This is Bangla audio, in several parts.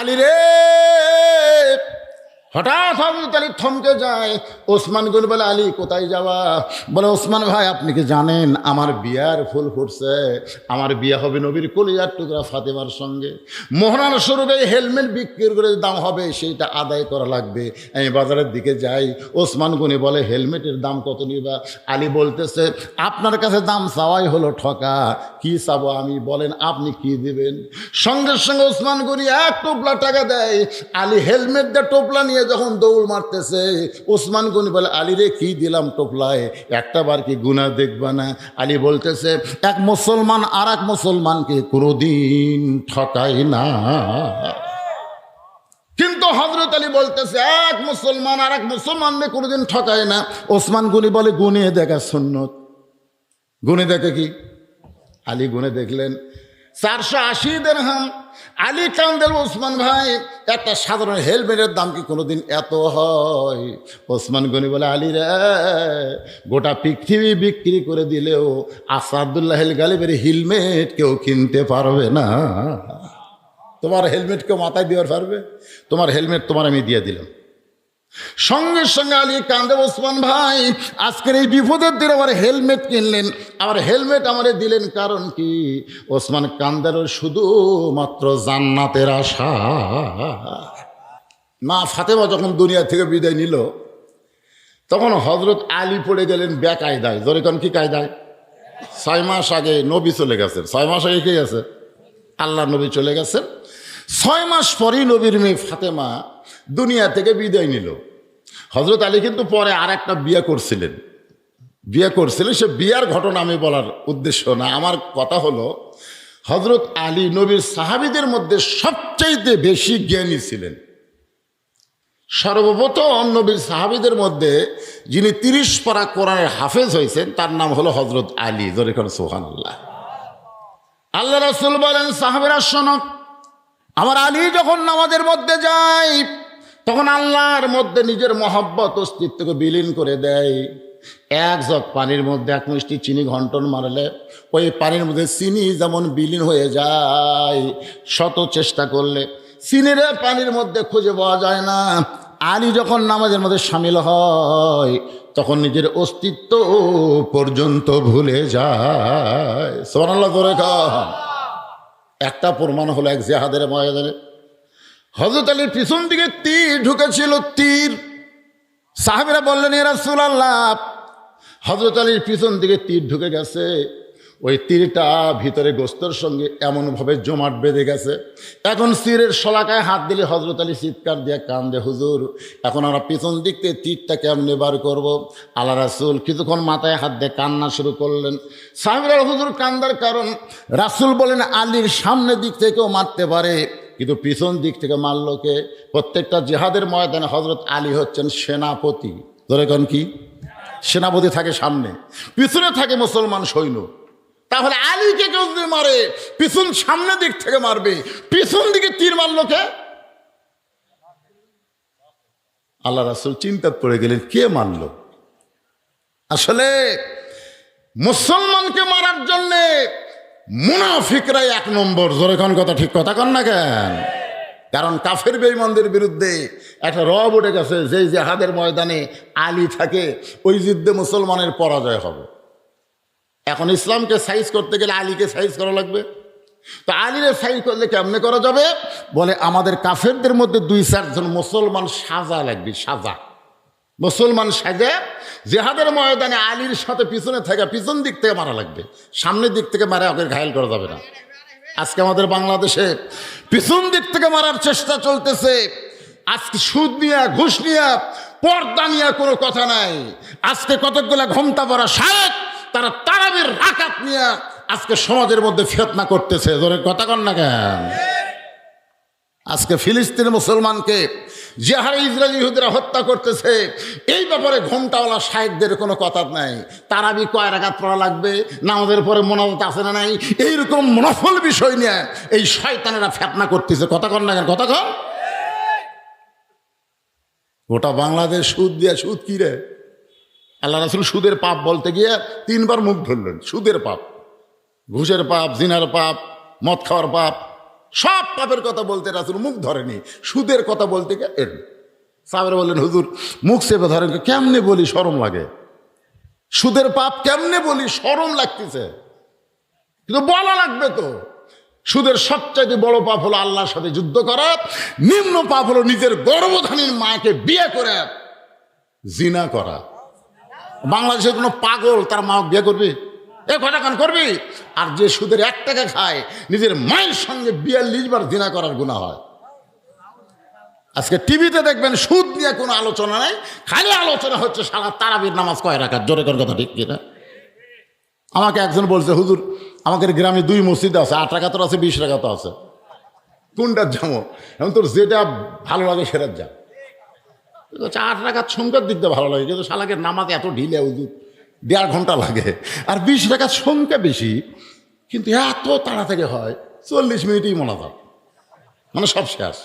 আলী রে। হঠাৎ হজরত আলী থমকে যায়। ওসমান গুল বলে, আলী, কোথায় যাওয়া? বলে, ওসমান ভাই, আপনি কি জানেন, আমার বিয়ার ফুল ফুটছে। আমার বিয়ে হবে নবীর কলিজার টুকরা ফাতেমার সঙ্গে। মোহনার স্বরূপে হেলমেট বিক্রি করে দাম হবে, সেইটা আদায় করা লাগবে। আমি বাজারের দিকে যাই। ওসমান গনি বলে, হেলমেটের দাম কত নিবা? আলী বলতেছে, আপনার কাছে দাম চাওয়াই হলো ঠকা। কি চাবো আমি? বলেন, আপনি কি দিবেন? সঙ্গে সঙ্গে ওসমান গনি এক টোপলা টাকা দেয়। আলী হেলমেট টোপলা নিয়ে যখন দৌড় মারতেছে ওসমান গনি বলে, আলী রে, কি দিলাম টোপলায়? একটা বার কি গুণা দেখবা না? আলী বলতেছে, এক মুসলমান আর এক মুসলমানকে কোনোদিন ঠকায় না। কিন্তু হজরত আলী বলতেছে, এক মুসলমান আর এক মুসলমানকে কোনোদিন ঠকায় না। ওসমান গুনি বলে, গুনে দেখা সুন্নত। গুনে দেখে কি? আলী গুনে দেখলেন, চারশো আশি দেড়হাম আলী কান্দেল ওসমান ভাই, একটা সাধারণ হেলমেটের দাম কি কোনোদিন এত হয়? ওসমান গনি বলে, আলী রে, গোটা পৃথিবী বিক্রি করে দিলেও আসাদুল্লাহ গালিবের হেলমেট কেউ কিনতে পারবে না। তোমার হেলমেট কেউ মাথায় দেওয়ার পারবে? তোমার হেলমেট তোমার আমি দিয়ে দিলাম। সঙ্গে সঙ্গে আলী কান্দে ওসমান ভাই, আজকের এই বিপদের দিন আমার হেলমেট কিনলেন। আমার হেলমেট আমারে দিলেন কারণ কি? ওসমান কান্দের শুধুমাত্র জান্নাতের আশা। মা ফাতেমা যখন দুনিয়া থেকে বিদায় নিল, তখন হজরত আলী পড়ে গেলেন বেকায়দায়। জোরে কোন কি কায়দায়? ছয় মাস আগে নবী চলে গেছেন। ছয় মাস আগে কে গেছে আল্লাহ নবী চলে গেছেন। ছয় মাস পরেই নবীর মেয়ে ফাতেমা দুনিয়া থেকে বিদায় নিল। হজরত আলী কিন্তু পরে আর একটা বিয়ে করছিলেন। বিয়ে করছিলেন, সে বিয়ার ঘটনা আমি বলার উদ্দেশ্য না। আমার কথা হলো হজরত আলী নবীর সাহাবিদের মধ্যে সবচাইতে বেশি জ্ঞানী ছিলেন। সর্বপ্রথম নবীর সাহাবিদের মধ্যে যিনি তিরিশ পারা কোরআনের হাফেজ হয়েছেন, তার নাম হলো হজরত আলী। জোরে করেন সোহান আল্লাহ আল্লাহ রসুল বলেন, সাহাবেরা শোনক আমার আলী যখন নামাজের মধ্যে যায় তখন আল্লাহর মধ্যে নিজের মহব্বত, অস্তিত্বকে বিলীন করে দেয়। এক জগ পানির মধ্যে এক মিষ্টি চিনি ঘন্টন মারলে, ওই পানির মধ্যে চিনি যেমন বিলীন হয়ে যায়, শত চেষ্টা করলে চিনিরে পানির মধ্যে খুঁজে পাওয়া যায় না। আলী যখন নামাজের মধ্যে সামিল হয়, তখন নিজের অস্তিত্ব পর্যন্ত ভুলে যায়। সোনাল্লাহ করে। একটা প্রমাণ হলো এক জেহাদের ময়দানে হজরত আলীর পিছন দিকে তীর ঢুকেছিল, তীর। সাহেবেরা বললেন এরা সুলাল্লাহ হজরত আলীর পিছন দিকে তীর ঢুকে গেছে। ওই তীরটা ভিতরে গোস্তর সঙ্গে এমনভাবে জমাট বেঁধে গেছে। এখন তীরের শলাকায় হাত দিলে হজরত আলী চিৎকার দিয়ে কান্দে, হুজুর, এখন আমরা পিছন দিক থেকে তীরটা কেমনে বার করব? আল্লাহ রাসুল কিছুক্ষণ মাথায় হাত দিয়ে কান্না শুরু করলেন। সাহেবরা হুজুর কান্দার কারণ রাসুল বলেন, আলীর সামনের দিক থেকেও মারতে পারে। কিন্তু পিছন দিক থেকে মারলোকে প্রত্যেকটা জেহাদের ময়দানে হজরত আলী হচ্ছেন সেনাপতি। ধরে কন কি? সেনাপতি থাকে সামনে, পিছনে থাকে মুসলমান সৈন্য। তাহলে আলীকে কেউ যদি মারে, পিছন সামনের দিক থেকে মারবে, পিছন দিকে তীর মারলো কে? আল্লাহ রাসুল চিন্তা পড়ে গেলেন, কে মারল? আসলে মুসলমানকে মারার জন্যে মুনাফিকরাই এক নম্বর। জোরে কথা, ঠিক কথা কন না কেন? কারণ কাফের বেইমানদের বিরুদ্ধে একটা রব উঠে গেছে, যেই জেহাদের ময়দানে আলী থাকে, ওই যুদ্ধে মুসলমানের পরাজয় হবে। এখন ইসলামকে সাইজ করতে গেলে আলীকে সাইজ করা লাগবে। তো আলীরে সাইজ করলে কেমনে করা যাবে? বলে, আমাদের কাফেরদের মধ্যে দুই চারজন মুসলমান সাজা লাগবে, সাজা। মুসলমান সাজে জেহাদের ময়দানে আলীর সাথে পিছনে থেকে পিছন দিক থেকে মারা লাগবে। সামনের দিক থেকে মারা ওকে ঘায়ল করা যাবে না। আজকে আমাদের বাংলাদেশে পিছন দিক থেকে মারার চেষ্টা চলতেছে। আজকে সুদ নিয়ে, ঘুষ নিয়ে, পর্দা নিয়ে কোনো কথা নাই। আজকে কতকগুলা ঘমটা পড়া সাহেব তারা তারাবির রাকাত নিয়ে আজকে সমাজের মধ্যে ফেতনা করতেছে। ধরে কথা কন না কেন? আজকে ফিলিস্তিন মুসলমানকে যে হারে ইসরায়েল ইহুদিরা হত্যা করতেছে, এই ব্যাপারে ঘোমটাওয়ালা শাহেকদের কোনো কথা নাই। তারাবি কয় রাগাত পড়া লাগবে, নামাজের পরে মনাজত আছে না নাই? এইরকম মনফল বিষয় নিয়ে এই শয়তানেরা ফেতনা করতেছে। কথা কন না কেন? কথা কন। গোটা বাংলাদেশ সুদ দিয়ে, সুদ কি রে? আল্লাহ রাসুল সুদের পাপ বলতে গিয়ে তিনবার মুখ ধরলেন, সুদের পাপ। ঘুষের পাপ, জিনার পাপ, মদ খাওয়ার পাপ সব পাপের কথা বলতে রাসুল মুখ ধরেনি, সুদের কথা বলতে গেলেন সাহেবের বললেন, হুজুর, মুখ চেপে ধরেন, কেমনে বলি সরম লাগে? সুদের পাপ কেমনে বলি সরম লাগতেছে? কিন্তু বলা লাগবে তো। সুদের সবচাইতে বড় পাপ হলো আল্লাহর সাথে যুদ্ধ করা, নিম্ন পাপ হলো নিজের গর্ভধানীর মাকে বিয়ে করে, জিনা করা। বাংলাদেশের কোনো পাগল তার মা বিয়ে করবি? এ কটা কান করবি? আর যে সুদের এক টাকা খায়, নিজের মায়ের সঙ্গে বিয়াল্লিশ বার জিনা করার গুণা হয়। আজকে টিভিতে দেখবেন সুদ নিয়ে কোনো আলোচনা নাই, খালি আলোচনা হচ্ছে সারা তারাবির নামাজ কয় রাখার জোরে কোন কথা ঠিক কিনা? আমাকে একজন বলছে, হুজুর, আমাদের গ্রামে দুই মসজিদ আছে, আট টাকা তো আছে, বিশ টাকা তো আছে। কোনটার যাব এখন তোর যেটা ভালো লাগে সেটার যা আট টাকার সংখ্যার দিকটা ভালো লাগে, কিন্তু শালাকে নামাতে এত ঢিলে হুজুর। দেড় ঘণ্টা লাগে। আর বিশ টাকার সংখ্যা বেশি, কিন্তু এত তাড়াতাড়ি হয়, চল্লিশ মিনিটেই মনে হয় মানে সব শেষ।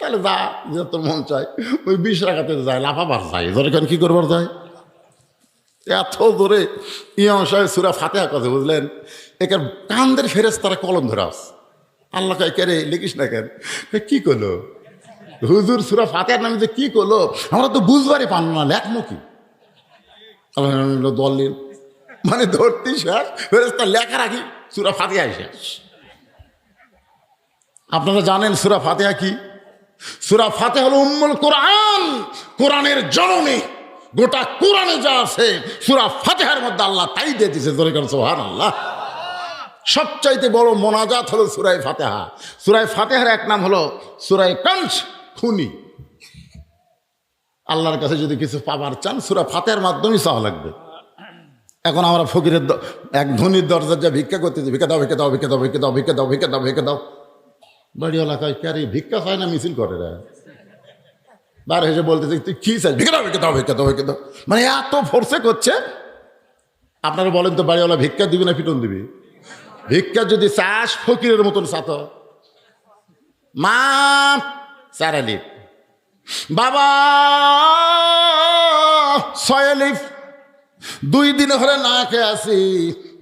তাহলে যা, যে তোর মন চায়, ওই বিশ টাকাতে যায় লাফাবার যায়। ধরে কেন কী করবার যায়? এত ধরে ইমাম সাহেব সুরা ফাতেহা কথা বুঝলেন এখানে কান্দের ফেরেস তারা কলম ধরে আস। আল্লাহ কে রে, লিখিস না কেন? কি করল? হুজুর সুরা ফাতেহার নামে যে কি করল, আমরা তো বুঝবারই পান না লেখমো কি? আল্লাহ বলল, দল নিন মানে ধরতে শেষ ফেরেস তার লেখা রাখি সুরা ফাতেহাই শেষ আপনারা জানেন সুরা ফাতেহা কি? সুরা ফাতে হলো উম্মুল কোরআন কোরআনের জননী। গোটা কোরআনে যা আছে সুরা ফাতেহার মধ্যে আল্লাহ তাই দিয়ে দিছে জোরে সোহান আল্লাহ সবচাইতে বড় মোনাজাত হলো সুরাই ফাতেহা। সুরাই ফাতেহার এক নাম হলো সুরাই কঞ্চ খুনি। আল্লাহর কাছে যদি কিছু পাবার চান, সুরা ফাতের মাধ্যমেই চাওয়া লাগবে। এখন আমরা ফকিরের এক ধনির দরজার যা ভিক্ষা করতেছি, ভিক্ষা দাও ভিক্ষা দাও ভিক্ষা দাও ভিক্ষা দাও ভিক্ষা দাও ভিক্ষা দাও ভিক্ষা দাও। বাড়ি এলাকায় ক্যারি ভিক্ষা চায় না, মিছিল করে রে? বার হেসে বলতেছে, তুই কি চাই ভিক্ষা দাও ভিক্ষা দাও ভিক্ষা দাও ভিক্ষা দাও। মানে এত ফোর্সে করছে। আপনারা বলেন তো, বাড়িওয়ালা ভিক্ষা দিবি না, পিটন দিবি? ভিক্ষা যদি চাস, ফকিরের মতন সাত মা সারালি বাবা সয়ালিফ দুই দিন হলে না খেয়ে আসি।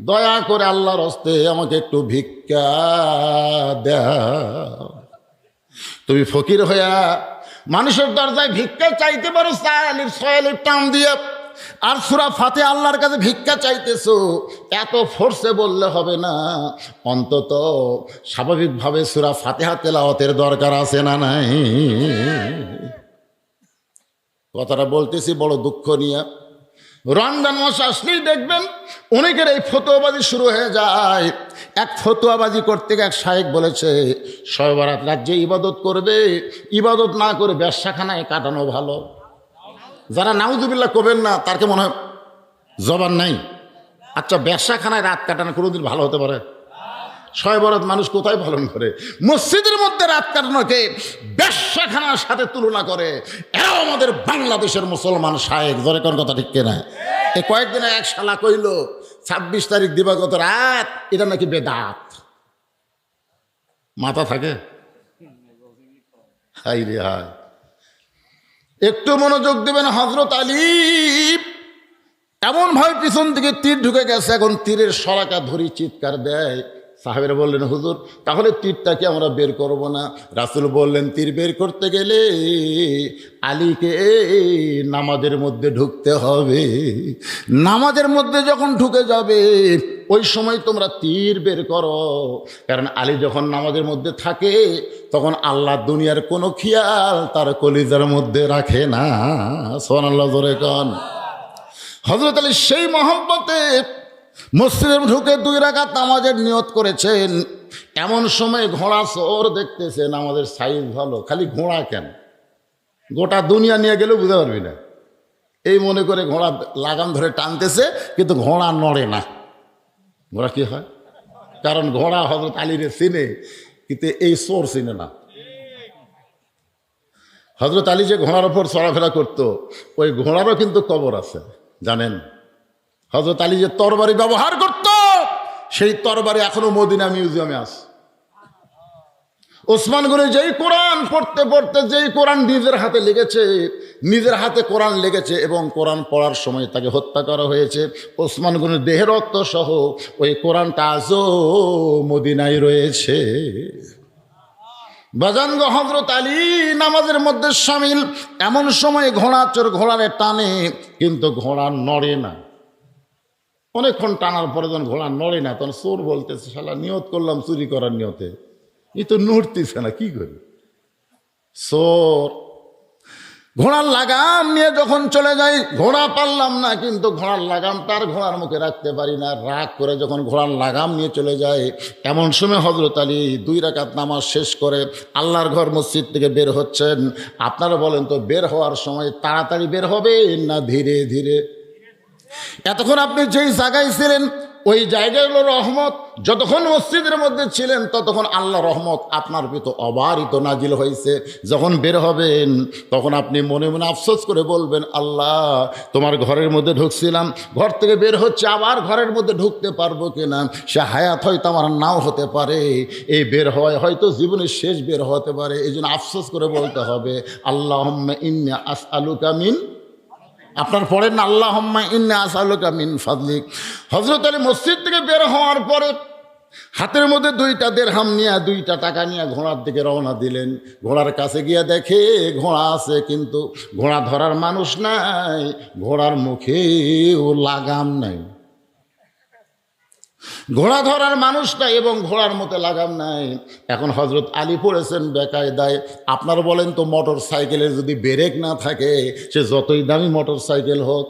দয়া করে আল্লাহর হস্তে আমাকে একটু ভিক্ষা দাও। তুমি ফকির হইয়া মানুষের দরজায় ভিক্ষা চাইতে পারো সায়ালির সয়ালির টান দিয়ে। আর সুরা ফাতে আল্লাহর কাছে ভিক্ষা চাইতেছো, এত ফোর্সে বললে হবে না। অন্তত স্বাভাবিকভাবে সুরা ফাতেহা তেলাওয়াতের দরকার আছে না নাই? কথাটা বলতেছি, বড় দুঃখ নিয়ে। রমজান মাস আসলেই দেখবেন, অনেকের এই ফতোয়াবাজি শুরু হয়ে যায়। এক ফতোয়াবাজি করতে এক শায়েক বলেছে সয়বারাত রাজ্যে ইবাদত করবে, ইবাদত না করে ব্যবসাখানায় কাটানো ভালো। যারা নাউজুবিল্লা করবেন না, তার কি মনে হয় জবান নাই? আচ্ছা ব্যবসাখানায় রাত কাটানো কোনোদিন ভালো হতে পারে? ছয় বরাত মানুষ কোথায় পালন করে? মসজিদের মধ্যে রাত কাটানোকে ব্যবসাখানার সাথে তুলনা করে। আমাদের বাংলাদেশের মুসলমান শায়েক, ধরে কোন কথা ঠিক কেনা? এই কয়েকদিনে এক শালা কইল, ছাব্বিশ তারিখ দিবাগত রাত, এটা নাকি বেদাত। মাথা থাকে? হাই রে হাই একটু মনোযোগ দেবেন হজরত আলী। এমন ভাবে পিছন থেকে তীর ঢুকে গেছে, এখন তীরের সরাকা ধরি চিৎকার দেয়। সাহেবেরা বললেন, হুজুর, তাহলে তীরটাকে আমরা বের করব না? রাসুল বললেন, তীর বের করতে গেলে আলীকে নামাজের মধ্যে ঢুকতে হবে। নামাজের মধ্যে যখন ঢুকে যাবে, ওই সময় তোমরা তীর বের করো। কারণ আলী যখন নামাজের মধ্যে থাকে, তখন আল্লাহ দুনিয়ার কোনো খেয়াল তার কলিজার মধ্যে রাখে না। সোন আল্লাহ ধরে কন। হজরত আলী সেই মহব্বতে মসজিদে ঢুকে দুই রাকাত নামাজের নিয়ত করেছেন। এমন সময় ঘোড়া চোর দেখতেছেন, আমাদের সাইজ ভালো, খালি ঘোড়া কেন? গোটা দুনিয়া নিয়ে গেলেও বুঝতে পারবি না। এই মনে করে ঘোড়া লাগাম ধরে টানতেছে, কিন্তু ঘোড়া নড়ে না। ঘোড়া কি হয়? কারণ ঘোড়া হজরত আলীরে চিনে, কিন্তু এই চোর চিনে না। হজরত আলী যে ঘোড়ার ওপর চলাফেরা করতো, ওই ঘোড়ারও কিন্তু কবর আছে, জানেন? হজরত আলী যে তরবারি ব্যবহার করত, সেই তরবারি এখনও মদিনা মিউজিয়ামে আছে। ওসমান গনি যেই কোরআন পড়তে পড়তে যেই কোরআন নিজের হাতে লেগেছে, নিজের হাতে কোরআন লেগেছে এবং কোরআন পড়ার সময় তাকে হত্যা করা হয়েছে, ওসমান গনির দেহের রক্ত সহ ওই কোরআনটা আজও মদিনায় রয়েছে। বাজানগ হজরত আলী, নামাজের মধ্যে সামিল, এমন সময় ঘোড়া চোর ঘোড়ারে টানে, কিন্তু ঘোড়া নড়ে না। অনেকক্ষণ টানার পরে যখন ঘোড়া নড়ে না, তখন চোর বলতেছে, শালা, নিয়ত করলাম চুরি করার নিয়তে। ই তো নড়তেছে না, কি করি? চোর, ঘোড়ার লাগাম নিয়ে যখন চলে যাই, ঘোড়া পারলাম না, কিন্তু ঘোড়ার লাগাম তার ঘোড়ার মুখে রাখতে পারি না। রাগ করে যখন ঘোড়ার লাগাম নিয়ে চলে যায় এমন সময় হজরত আলী দুই রাকাত নামাজ শেষ করে আল্লাহর ঘর মসজিদ থেকে বের হচ্ছেন। আপনারা বলেন তো, বের হওয়ার সময় তাড়াতাড়ি বের হবে না ধীরে ধীরে? এতক্ষণ আপনি যেই জায়গায় ছিলেন, ওই জায়গায় হলো রহমত। যতক্ষণ মসজিদের মধ্যে ছিলেন, ততক্ষণ আল্লাহ রহমত আপনার ভিতর অবারিত নাজিল হয়েছে। যখন বের হবেন, তখন আপনি মনে মনে আফসোস করে বলবেন, আল্লাহ, তোমার ঘরের মধ্যে ঢুকছিলাম। ঘর থেকে বের হচ্ছে, আবার ঘরের মধ্যে ঢুকতে পারব কিনা? সে হায়াত হয়তো আমার নাও হতে পারে। এই বের হওয়ায় হয়তো জীবনের শেষ বের হতে পারে। এই জন্য আফসোস করে বলতে হবে আল্লাহ ইন্না আস আলু কামিন আপনার পড়েন না আল্লাহ ইন্না হজরত আলী মসজিদ থেকে বের হওয়ার পরে হাতের মধ্যে দুইটা দেড়হাম নিয়ে, দুইটা টাকা নিয়ে ঘোড়ার দিকে রওনা দিলেন। ঘোড়ার কাছে গিয়ে দেখে, ঘোড়া আছে কিন্তু ঘোড়া ধরার মানুষ নাই, ঘোড়ার মুখেও লাগাম নাই। ঘোড়া ধরার মানুষ নাই এবং ঘোড়ার মতো লাগাম নাই। এখন হজরত আলী পড়েছেন বেকায়দায়। আপনার বলেন তো মোটর সাইকেলের যদি ব্রেক না থাকে, সে যতই দামি মোটর সাইকেল হোক।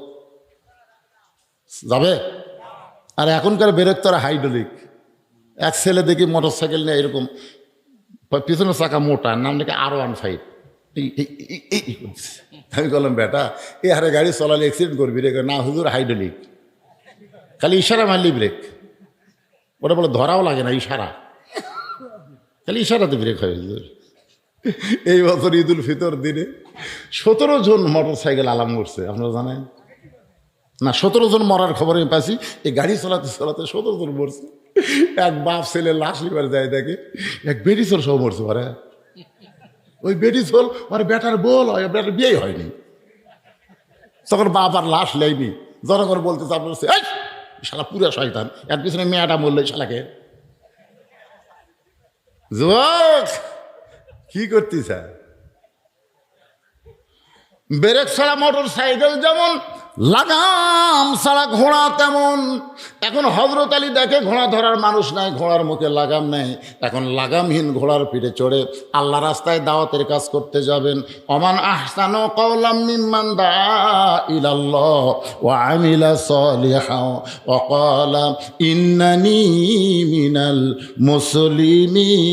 যাবে? আর এখনকার ব্রেক তো আর হাইড্রোলিক। এক ছেলে দেখি মোটর সাইকেল নিয়ে এরকম পিছনের চাকা মোটা, নাম নাকি আর ওয়ান ফাইভ আমি বললাম, বেটা এ হারে গাড়ি চলালে অ্যাক্সিডেন্ট করবি রে। না, হুজুর, হাইড্রোলিক। খালি ইশারা মারলি ব্রেক। ওটা বলে, ধরাও লাগে না, ইশারা। খালি ইশারাতে ব্রেক হয় হুজুর এই বছর ঈদ উল ফিতর দিনে সতেরো জন মোটর সাইকেল আলাম করছে, আপনারা জানেন? না, সতেরো জন মরার খবর পাইছি, এই গাড়ি চালাতে চালাতে সতেরো জন মরছে। এক বাপ ছেলে লাশ লিবার যায় দেখে, এক চোর সব মরছে পারে ওই চোর আর বেটার বল হয় বেটার বিয়েই হয়নি। তখন বাপ আর লাশ লেয়নি জনগণ বলতেছে, আপনার এই শালা পুরা শয়তান। এর পিছনে মেয়েটা মরলো শালাকে। যুবক, কি করতিস বেরেক ছাড়া মোটর সাইকেল যেমন লাগাম ছাড়া ঘোড়া তেমন। এখন হজরত আলী দেখে ঘোড়া ধরার মানুষ নাই, ঘোড়ার মুখে লাগাম নেই। এখন লাগামহীন ঘোড়ার পিঠে চড়ে আল্লাহ রাস্তায় দাওয়াতের কাজ করতে যাবেন। অমান আহসানো দা ইলাল্লাহ ওয়া আমিলা সলিহা ওয়া ক্বালা, ইন্নানি মিনাল মুসলিমিন।